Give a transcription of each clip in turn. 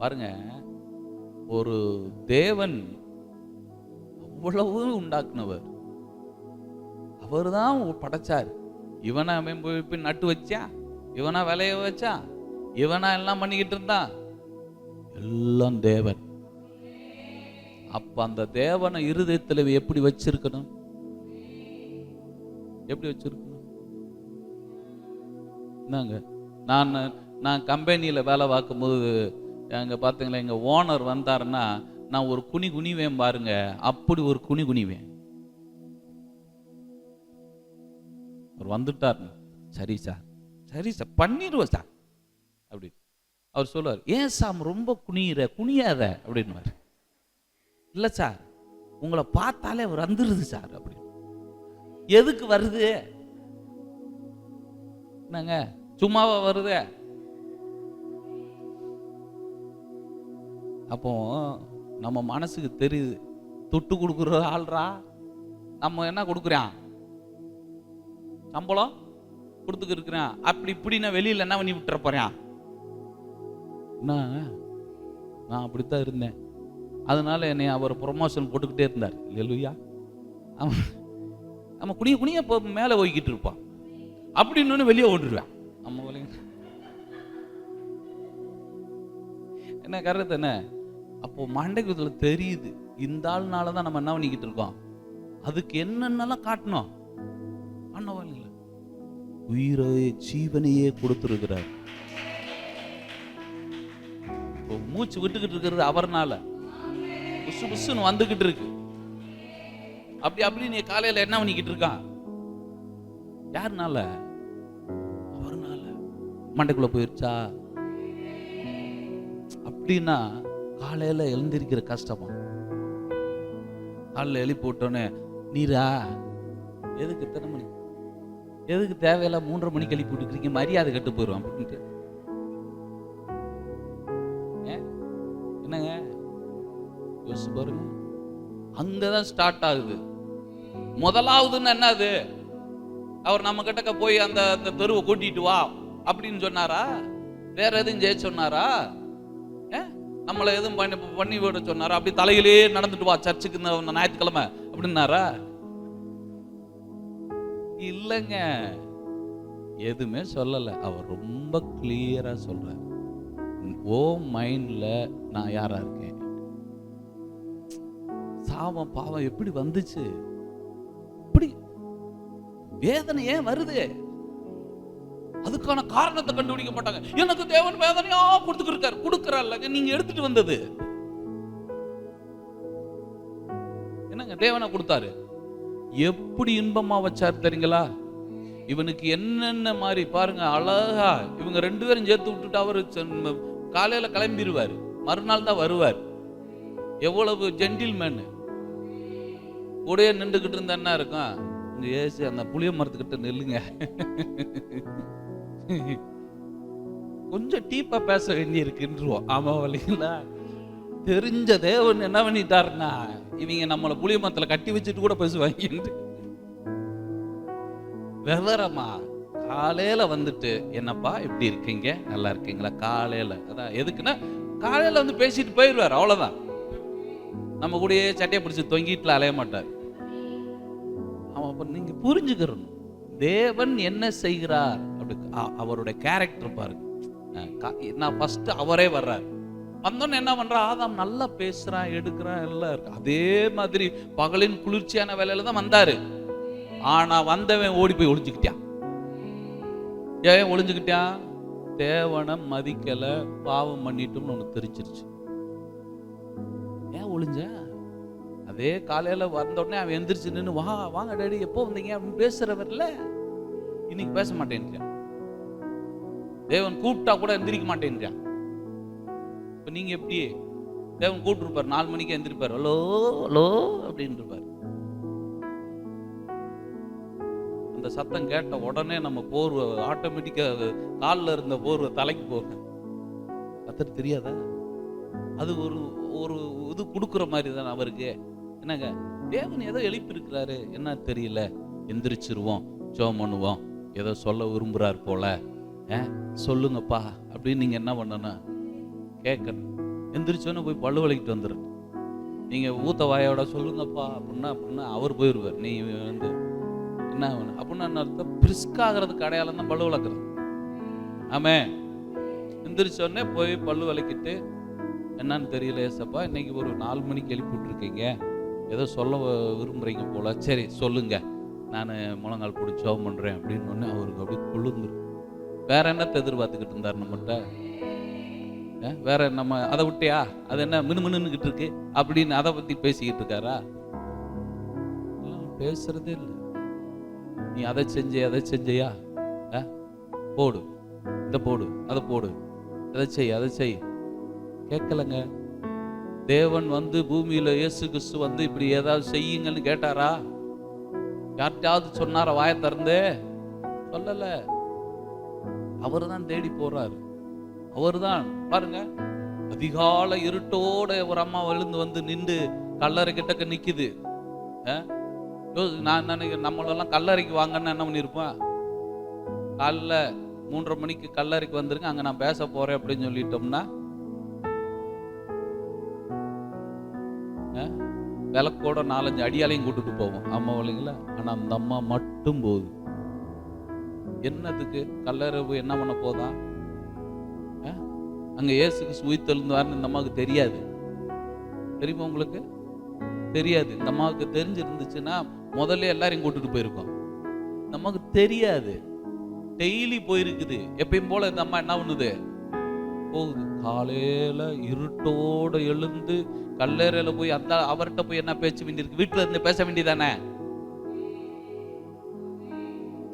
பாருங்க ஒரு தேவன் அவ்வளவு உண்டாக்குனவர். அவர் தான் படைச்சார். இவனா அவன் போய் போய் நட்டு வச்சா? இவனா விளைய வச்சா? இவனா எல்லாம் பண்ணிக்கிட்டு இருந்தான் எல்லாம் தேவன். அப்ப அந்த தேவனை இருதயத்தில் எப்படி வச்சிருக்கணும்? எப்படி வச்சிருக்கணும்? என்னங்க நான் நான் கம்பெனியில் வேலை பார்க்கும்போது அங்கே பார்த்தீங்களா எங்கள் ஓனர் வந்தாருன்னா நான் ஒரு குனி குனிவேன் பாருங்க அப்படி ஒரு குனி குனிவேன். அவர் வந்துட்டார். சரி சார் சரி சார் பண்ணிடுவோம் சார். அப்படி. அவர் சொல்லுவார் ஏன் சாம் ரொம்ப குனியிற குனியாத? அப்படின்வார் இல்லை சார் உங்களை பார்த்தாலே அவர் வந்துடுது சார். அப்படின்னு எதுக்கு வருது? என்னங்க சும்மாவா வருது? அப்போ நம்ம மனசுக்கு தெரியுது. தொட்டு கொடுக்குற ஆள்ரா? நம்ம என்ன கொடுக்குறான்? சம்பளம் கொடுத்துக்கு இருக்கிறான். அப்படி இப்படி நான் என்ன பண்ணி விட்டுற போறான்? நான் அப்படித்தான் இருந்தேன். அதனால என்னை அவர் ப்ரொமோஷன் போட்டுக்கிட்டே இருந்தார். இல்லையா? அவன் நம்ம குனிய குனிய இப்போ மேலே ஓய்கிட்டு இருப்பான். அப்படின்னு வெளியே ஓடிடுவேன். என்ன கருத்து என்ன? அப்போ மண்டைக்கு தெரியுது. இந்த ஆள்னால தான் நம்ம என்ன பண்ணிக்கிட்டு இருக்கோம்? அதுக்கு என்னென்னலாம் காட்டணும்? பண்ணவில்லை உயிரை ஜீவனையே கொடுத்துருக்கிறார். இப்போ மூச்சு விட்டுக்கிட்டு இருக்கிறது அவர்னால. புசு புசுன்னு வந்துகிட்டு இருக்கு. அப்படி அப்படி நீ காலையில என்ன பண்ணிக்கிட்டு இருக்கான்? யாருனால? அவர்னால. மண்டைக்குள்ள போயிருச்சா? அப்படின்னா காலையில எழுந்திருக்கிற கஷ்டமா? காலைல எழுப்பி விட்டோன்னே நீரா எதுக்கு எத்தனை மணி? எதுக்கு தேவையில்ல மூன்றரை மணிக்கு எழுப்பி விட்டுக்கிறீங்க மரியாதை கட்டு போயிடும் அப்படின்ட்டு. என்னங்க? யோசிச்சு பாருங்க. அங்கதான் ஸ்டார்ட் ஆகுது. முதலாவதுன்னு என்னது அவர் நம்ம கிட்டக்க போய் அந்த அந்த தெருவை கூட்டிட்டு வா அப்படின்னு சொன்னாரா? வேற எதுவும் ஜெயிச்சு சொன்னாரா? நம்மளை எதுவும் பண்ணி பண்ணி விட சொன்னாரா? அப்படி தலையிலே நடந்துட்டு வா சர்ச்சுக்கு இந்த ஞாயிற்றுக்கிழமை அப்படின்னாரா? இல்லைங்க. எதுவுமே சொல்லல. அவர் ரொம்ப கிளியரா சொல்ற ஓ மைண்ட்ல நான் யாரா இருக்கேன்? சாவம் பாவம் எப்படி வந்துச்சு? இப்படி வேதனை ஏன் வருது? அதுக்கான காரணத்தை கண்டுபிடிக்க மாட்டாங்க எனக்கு தேவன் வேதனையா கொடுத்துக்கிருக்காரு. கொடுக்கறாருல நீங்க எடுத்துட்டு வந்தது. என்னங்க தேவனை கொடுத்தாரு? எப்படி இன்பமா வச்சாரு தெரியுங்களா? இவனுக்கு என்னென்ன மாதிரி பாருங்க அழகா இவங்க ரெண்டு பேரும் சேர்த்து விட்டுட்டு அவரு காலையில கிளம்பிடுவார் மறுநாள் தான் வருவார். எவ்வளவு ஜென்டில்மேன் கூடயே நின்றுகிட்டு இருந்தா என்ன இருக்கும்? இங்க ஏசி அந்த புளிய மரத்துக்கிட்ட நில்லுங்க. கொஞ்சம் டீப்பா பேச வேண்டி இருக்குன்றோம் ஆமா இல்லைங்களா தெரிஞ்ச தேவன் என்ன பண்ணிட்டாருன்னா இவங்க நம்மளை புளிய மரத்துல கட்டி வச்சுட்டு கூட பேசுவாங்க விவரமா காலையில வந்துட்டு என்னப்பா எப்படி இருக்கீங்க? நல்லா இருக்கீங்களா? காலையில. அதான் எதுக்குன்னா காலையில வந்து பேசிட்டு போயிடுவார் அவ்வளவுதான். நம்ம கூடயே சட்டையை பிடிச்சி தொங்கிட்டுல அலைய மாட்டார். அவன் அப்ப நீங்க புரிஞ்சுக்கிறணும். தேவன் என்ன செய்கிறார்? அப்படி அவருடைய கேரக்டர் பாருங்க. நான் ஃபர்ஸ்ட் அவரே வர்றார். வந்தோன்னு என்ன பண்றா? ஆதாம் நல்லா பேசுறான் எடுக்கிறான் எல்லாம் இருக்கு. அதே மாதிரி பகலின் குளிர்ச்சியான வேலையில தான் வந்தாரு. ஆனா வந்தவன் ஓடி போய் ஒளிஞ்சுக்கிட்டான் ஏன் ஒளிஞ்சுக்கிட்டான் தேவனை மதிக்கல பாவம் பண்ணிட்டோம்னு உனக்கு தெரிஞ்சிருச்சு. ஏன் ஒளிஞ்ச? அதே காலையில வந்த உடனே அவன் எந்திரிச்சு நின்று வா வாங்க டேடி எப்போ வந்தீங்க? அப்படின்னு பேசுறவர்ல இன்னைக்கு பேச மாட்டேன்றான் தேவன் கூப்பிட்டா கூட எந்திரிக்க மாட்டேன்றான். இப்போ நீங்கள் எப்படி? தேவன் கூப்பிட்டுருப்பார். நாலு மணிக்கு எந்திரிப்பார். ஹலோ ஹலோ அப்படின்னு இருப்பார் அந்த சத்தம் கேட்ட உடனே நம்ம போர்வை ஆட்டோமேட்டிக்காக காலில் இருந்த போர்வை தலைக்கு போகும் கத்துட்டு தெரியாதா? அது ஒரு ஒரு இது கொடுக்குற மாதிரி தான் அவருக்கு. என்னங்க? தேவன் ஏதோ எழுப்பியிருக்கிறாரு. என்ன தெரியல? எந்திரிச்சிருவோம் ஜோம் பண்ணுவோம். ஏதோ சொல்ல விரும்புகிறார் போல. சொல்லுங்கப்பா. அப்படின்னு நீங்க என்ன பண்ணணும் கேட்கணும். எந்திரிச்சோன்னே போய் பல்லு வலிக்கிட்டு வந்துடு நீங்க ஊத்த வாயோட சொல்லுங்கப்பா அப்படின்னா அப்படின்னா அவர் போயிடுவார் நீ வந்து என்ன வேணும் அப்படின்னா என்ன அர்த்தம்? பிரிஸ்காகிறதுக்கு அடையாளம் தான் பல்லு வளர்க்குறது. ஆமே எந்திரிச்சோடனே போய் பல்லு வலிக்கிட்டு என்னன்னு தெரியல ஏசப்பா இன்னைக்கு ஒரு நாலு மணிக்கு எழுப்பி விட்ருக்கீங்க ஏதோ சொல்ல விரும்புகிறீங்க விரும்புறீங்க போல. சரி சொல்லுங்க. நான் முழங்கால் பிடிச்சோம் பண்ணுறேன் அப்படின்னு ஒன்று அவருக்கு அப்படியே கொழுந்துரும். வேற என்னத்தை எதிர்பார்த்துக்கிட்டு இருந்தார் நம்மகிட்ட? வேற நம்ம அதை விட்டியா? அது என்ன மினு மினுன்னுக்கிட்டு இருக்கு? அப்படின்னு அதை பத்தி பேசிக்கிட்டு இருக்காரா? பேசுறதே இல்லை. நீ அதை செஞ்ச அதை செஞ்சையா? போடு. இதை போடு அதை போடு. அதை செய் அதை செய். கேட்கலங்க. தேவன் வந்து பூமியில இயேசு கிறிஸ்து வந்து இப்படி ஏதாவது செய்யுங்கன்னு கேட்டாரா? யார்கிட்டயாவது சொன்னாரா வாயை திறந்து? சொல்லலை. அவர் தான் தேடி போறாரு. அவர்தான் பாருங்க அதிகாலை இருட்டோட ஒரு அம்மா விழுந்து வந்து நின்று கல்லறை கிட்டக்க நிக்குது. நான் நினைக்கிறேன் நம்மளெல்லாம் கல்லறைக்கு வாங்கன்னு என்ன பண்ணியிருப்பேன் காலைல மூன்றரை மணிக்கு கல்லறைக்கு வந்துருங்க அங்க நான் பேச போறேன் அப்படின்னு சொல்லிட்டோம்னா விளக்கோட நாலஞ்சு அடியாலையும் கூட்டுட்டு போவோம். அம்மா இல்லைங்களா? ஆனா அந்த அம்மா மட்டும் போகுது. என்னதுக்கு கல்லறை என்ன பண்ண போதா அங்கே அங்க இயேசுக்கு உயிர்த்தெழுந்தாருன்னு இந்த அம்மாவுக்கு தெரியாது. தெரியுமா உங்களுக்கு? தெரியாது. இந்த அம்மாவுக்கு தெரிஞ்சிருந்துச்சுன்னா முதல்ல எல்லாரையும் கூட்டிட்டு போயிருக்கோம். இந்த அம்மாவுக்கு தெரியாது. டெய்லி போயிருக்குது. எப்பயும் போல இந்த அம்மா என்ன பண்ணுது? போகுது. காலையில இருட்டோட எழுந்து கல்லறையில போய் அந்த அவர்கிட்ட போய் என்ன பேச்சு வேண்டியிருக்கு? வீட்டுல இருந்து பேச வேண்டியதானே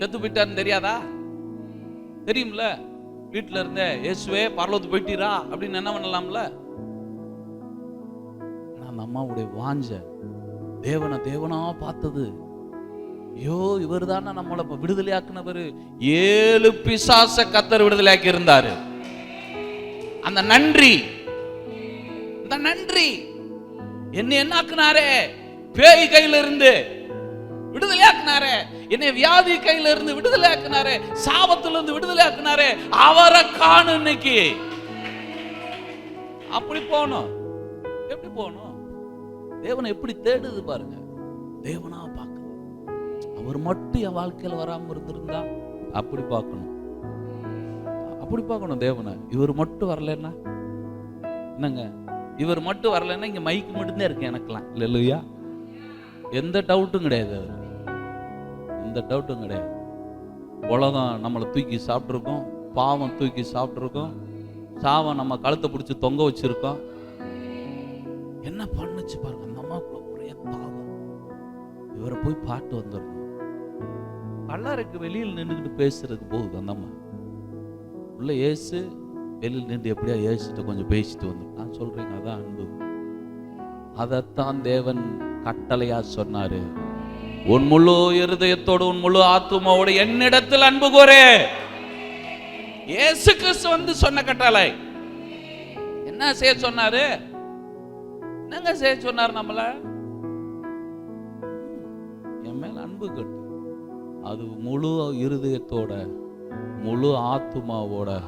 செத்து போயிட்டான்னு தெரியாதா? தெரியும்ல? வீட்டுல இருந்தே இயேசுவே பரலோத்து போயிட்டீரா? அப்படின்னு என்ன பண்ணலாம்ல? அந்த அம்மாவுடைய வாஞ்ச தேவனை தேவனா பார்த்தது. ஐயோ இவர் தானே நம்மளை இப்ப விடுதலையாக்குனவர். ஏழு பிசாச கத்தர் விடுதலையாக்கி இருந்தாரு அந்த நன்றி அந்த நன்றி. என்ன என்னாக்குனாரே? பேய் கையில இருந்து விடுதலையாக்குனாரே. என்னை வியாதி கையில இருந்து விடுதலை ஆக்குனாரு சாபத்துல இருந்து விடுதலை ஆக்குனாரு அவரை காணு இன்னைக்கு. அப்படி போகணும் எப்படி போகணும் தேவனை எப்படி தேடுது பாருங்க. தேவனா பார்க்கணும். அவர் மட்டும் என் வாழ்க்கையில வராம இருந்திருந்தா அப்படி பார்க்கணும். அப்படி பார்க்கணும் தேவனை. இவர் மட்டும் வரலன்னா? என்னங்க? இவர் மட்டும் வரலன்னா இங்க மைக்கு மட்டும்தான் இருக்கு எனக்கெல்லாம். இல்லையா? எந்த டவுட்டும் கிடையாது அவர் எந்த டவுட்டும் கிடையாது. உலகம் நம்மளை தூக்கி சாப்பிட்ருக்கோம் பாவம் தூக்கி சாப்பிட்ருக்கோம் சாவம் நம்ம கழுத்தை பிடிச்சி தொங்க வச்சிருக்கோம். என்ன பண்ணுச்சு பாருங்க அந்த அம்மாக்குள்ள ஒரே பாவம். இவரை போய் பாட்டு வந்துடணும். கல்லாருக்கு வெளியில் நின்றுக்கிட்டு பேசுறதுக்கு போகுது அந்த அம்மா. உள்ள ஏசு வெளியில் நின்று எப்படியா ஏசுட்ட கொஞ்சம் பேசிட்டு வந்து நான் சொல்றீங்க அதான் அன்பு. அதைத்தான் தேவன் கட்டளையா சொன்னாரு. உன் முழு இருதயத்தோடு உன் முழு ஆத்துமாவோடு என்னிடத்தில் அன்பு கோரே. இயேசு கிறிஸ்து வந்து சொன்ன கட்டளை. என்ன செய்ய சொன்னாரு? என்னங்க செய்ய சொன்னார் நம்மள? என் மேல அன்பு கட்டு. அது முழு இருதயத்தோட முழு ஆத்துமாவோட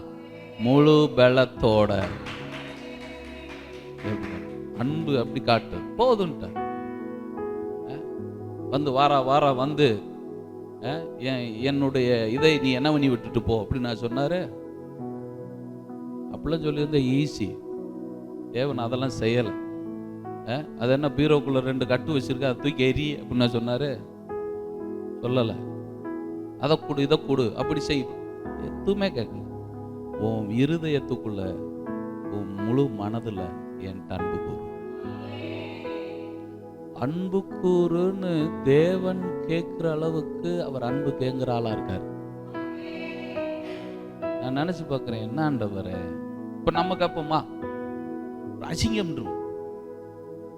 முழு பலத்தோட. அன்பு அப்படி காட்டு. போதுன்ட்ட வந்து வாரா வாரா வந்து என்னுடைய இதை நீ என்ன பண்ணி விட்டுட்டு போ அப்படின்னு நான் சொன்னார். அப்படிலாம் சொல்லியிருந்த ஈஸி தேவன் அதெல்லாம் செய்யலை. அது என்ன பீரோக்குள்ள ரெண்டு கட்டு வச்சிருக்கா அதை தூக்கி எரி அப்படின்னு நான் சொன்னார். சொல்லலை. அதை கொடு இதை கொடு அப்படி செய். எதுவுமே கேட்கல. உன் இருதயத்துக்குள்ள உன் முழு மனதில் என் அன்பு அன்பு கூறுன்னு தேவன் கேட்குற அளவுக்கு அவர் அன்பு கேங்குற ஆளா இருக்கார். நான் நினச்சி பார்க்குறேன் என்ன ஆண்டவர்? இப்போ நம்ம கேட்போமா அசிங்கம்ன்றும்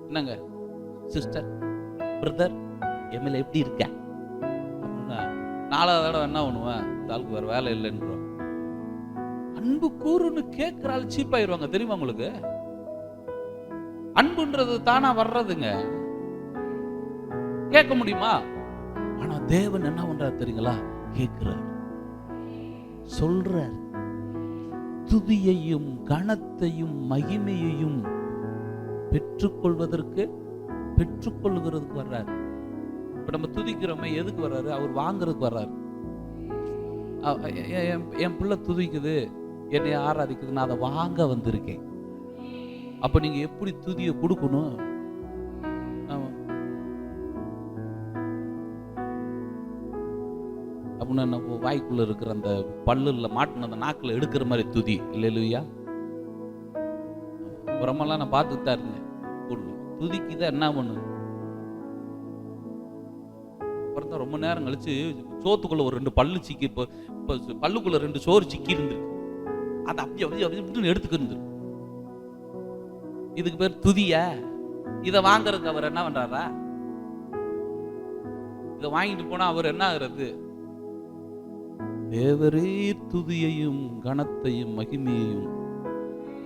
என்னங்க? சிஸ்டர் பிரதர் எம்எல்ஏ எப்படி இருக்க? அப்படின்னா நாலாவது தடவை என்ன பண்ணுவேன்? இந்த ஆளுக்கு வேறு வேலை இல்லைன்றோம். அன்பு கூறுன்னு கேட்குற ஆள் சீப்பாயிருவாங்க தெரியுமா உங்களுக்கு? அன்புன்றது தானா வர்றதுங்க. கேட்க முடியுமா? ஆனா தேவன் என்ன பண்றாரு தெரியுங்களா? கேட்கிறார். சொல்றார். துதியையும் கனத்தையும் மகிமையையும் பெற்றுக்கொள்வதற்கு பெற்றுக்கொள்கிறதுக்கு வர்றாரு. இப்ப நம்ம துதிக்கிறோமே எதுக்கு வர்றாரு? அவர் வாங்குறதுக்கு வர்றாரு. என் என் பிள்ளை துதிக்குது என்னை ஆராதிக்குது நான் அதை வாங்க வந்திருக்கேன். அப்ப நீங்க எப்படி துதியை கொடுக்கணும்? அப்படின்னா வாய்க்குள்ள இருக்கிற அந்த பல்லுல மாட்டின அந்த நாக்குல எடுக்கிற மாதிரி துதி. இல்லை இல்லையா புறமெல்லாம் நான் பார்த்துட்டு தான் இருந்தேன். துதிக்கு தான் என்ன பண்ணு அப்புறம் தான் ரொம்ப நேரம் கழிச்சு சோத்துக்குள்ள ஒரு ரெண்டு பல்லு சிக்கி இப்போ இப்போ பல்லுக்குள்ள ரெண்டு சோறு சிக்கி இருந்திருக்கு. அதை அப்படியே அப்படியே அப்படியே எடுத்துக்கிருந்து இதுக்கு பேர் துதியா? இதை வாங்குறதுக்கு அவர் என்ன பண்றாரா? இதை வாங்கிட்டு போனா அவர் என்ன ஆகுறது? தேவரே துதியையும் கனத்தையும் மகிமையையும்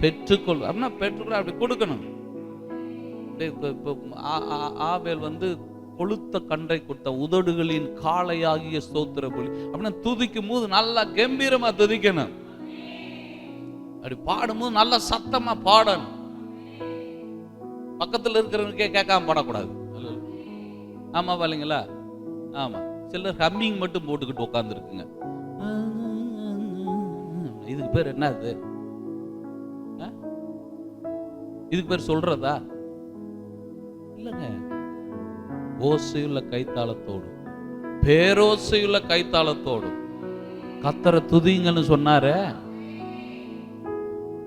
பெற்றுக்கொள் அப்படின்னா பெற்றுக்கொள்ள அப்படி கொடுக்கணும். ஆவேல் வந்து கொளுத்த கன்றை கொடுத்த உதடுகளின் காளையாகிய ஸ்தோத்திர பலி. அப்படின்னா துதிக்கும் போது நல்லா கம்பீரமா துதிக்கணும். அப்படி பாடும்போது நல்லா சத்தமா பாடணும். பக்கத்துல இருக்கிறவனுக்கே கேட்காம பாடக்கூடாது. ஆமா இல்லைங்களா? ஆமா. சிலர் ஹம்மிங் மட்டும் போட்டுக்கிட்டு உட்காந்துருக்குங்க இதுக்கு பேர் என்ன இது இதுக்கு பேர் சொல்றதா? இல்லைங்க. ஓசையுள்ள கைத்தாளத்தோடும் பேரோசையுள்ள கைத்தாளத்தோடும் கத்தரை துதிங்கன்னு சொன்னாரு.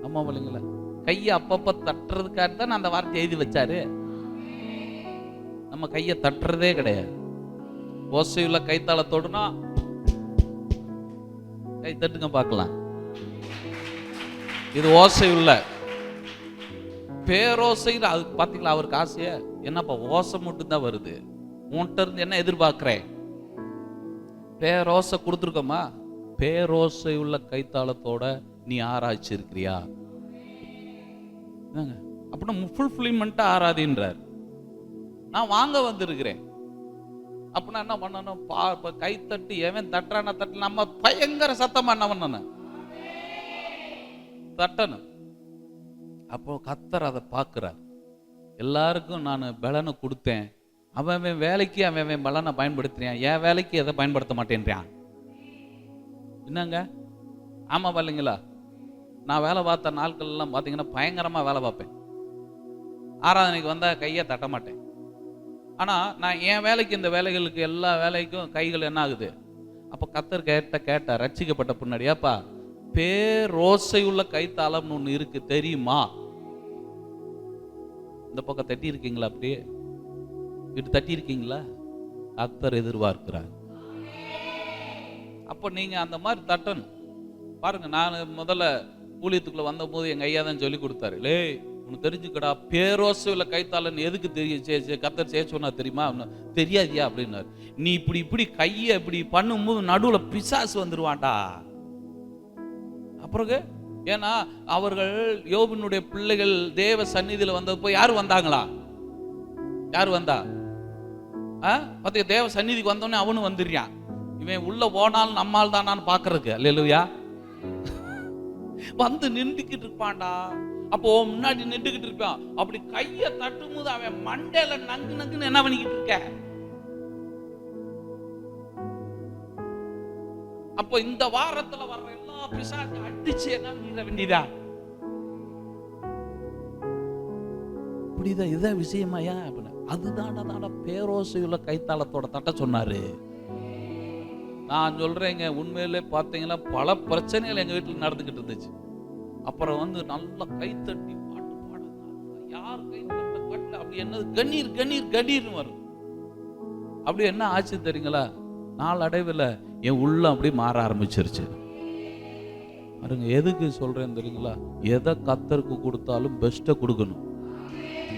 ஆமா இல்லைங்களா கையை அப்பப்ப தட்டுறதுக்காக தான் அந்த வார்த்தை எழுதி வச்சாரு. நம்ம கையை தட்டுறதே கிடையாது. ஓசையுள்ள கைத்தாளத்தோடுனா கை தட்டுங்க பார்க்கலாம். இது ஓசை உள்ள. பேரோசையில் அது பார்த்தீங்களா அவருக்கு ஆசையா? என்னப்பா ஓசை மட்டும்தான் வருது. உன்கிட்ட இருந்து என்ன எதிர்பார்க்குறேன்? பேரோசை கொடுத்துருக்கோமா? பேரோசை உள்ள கைத்தாளத்தோட நீ ஆராய்ச்சிருக்கிறியா? என்னங்க அப்படின்னா ஃபுல்ஃபில்மெண்ட்டாக ஆராதின்றார். நான் வாங்க வந்திருக்கிறேன். அப்படின்னா என்ன பண்ணணும்? பா இப்போ கை தட்டி எவன் தட்டுறான தட்டு நம்ம பயங்கர சத்தமா என்ன பண்ணணும்? தட்டணும். அப்போ கத்தர் அதை பார்க்குறார். எல்லாருக்கும் நான் பலனை கொடுத்தேன். அவன் அவன் வேலைக்கு அவன் அவன் பலனை பயன்படுத்துறான். என் வேலைக்கு எதை பயன்படுத்த மாட்டேன்றான்? என்னங்க? ஆமாம் இல்லைங்களா நான் வேலை பார்த்த நாட்கள் எல்லாம் பார்த்தீங்கன்னா பயங்கரமாக வேலை பார்ப்பேன். ஆராதனைக்கு வந்தால் கையை தட்ட மாட்டேன். ஆனால் நான் என் வேலைக்கு இந்த வேலைகளுக்கு எல்லா வேலைக்கும் கைகள் என்ன ஆகுது? அப்போ கத்தர் கேட்ட கேட்ட ரட்சிக்கப்பட்ட பின்னாடியாப்பா பேரோசை உள்ள கைத்தாளம்னு ஒன்று இருக்கு தெரியுமா? இந்த பக்கம் தட்டி இருக்கீங்களா அப்படியே? இட்டு தட்டி இருக்கீங்களா கத்தர் எதிர்பார்க்கிறார். அப்போ நீங்க அந்த மாதிரி தட்டணும். பாருங்க நான் முதல்ல ஊழியத்துக்குள்ள வந்தபோது எங்கள் ஐயா தான் சொல்லி கொடுத்தாரு. லே உனக்கு தெரிஞ்சுக்கடா. பேரோசையில் கைத்தாளன் எதுக்கு தெரியும்? கத்தர் செய்ய சொன்னா தெரியுமா? தெரியாதியா? அப்படின்னாரு. நீ இப்படி இப்படி கையை இப்படி பண்ணும்போது நடுவுல பிசாசு வந்துருவான்டா. அப்புறம் ஏன்னா அவர்கள் யோபினுடைய பிள்ளைகள் தேவ சந்நிதியில வந்தப்போ யார் வந்தாங்களா? யார் வந்தா? ஆ? தேவ சந்நிதிக்கு வந்தோடனே அவனும் வந்துடுறான். இவன் உள்ள போனாலும் நம்மால் தானான்னு பாக்குறதுக்கு அல்லையா வந்து நின்றுக்கிட்டு இருப்பான்டா. அப்போ முன்னாடி நின்றுகிட்டு இருப்பான். அப்படி கைய தட்டும் போது அவன் மண்டையில நங்கு நங்குன்னு என்ன பண்ணிக்கிட்டு இருக்க? அப்போ இந்த வாரத்துல வர்ற எல்லா பிசாசு அடிச்சு என்ன பண்ணிட வேண்டியதா? இப்படிதான் இதான் விஷயமாயா அப்படின்னு அதுதான்டா தாண்டா பேரோசையுள்ள கைத்தாளத்தோட தட்ட சொன்னாரு. நான் சொல்றேங்க உண்மையிலே பார்த்தீங்கன்னா பல பிரச்சனைகள் எங்க வீட்டில் நடந்துகிட்டு இருந்துச்சு. அப்புறம் வந்து நல்லா கைத்தட்டி பாட்டு பாட யார் கைத்தட்ட கட்டல அப்படி என்னது? கண்ணீர் கண்ணீர் கண்ணீர்னு வரும். அப்படி என்ன ஆச்சு தெரியுங்களா? நாளடைவில் என் உள்ளம் அப்படியே மாற ஆரம்பிச்சிருச்சு. பாருங்க எதுக்கு சொல்றேன்னு தெரியுங்களா? எதை கத்தருக்கு கொடுத்தாலும் பெஸ்ட்டை கொடுக்கணும்.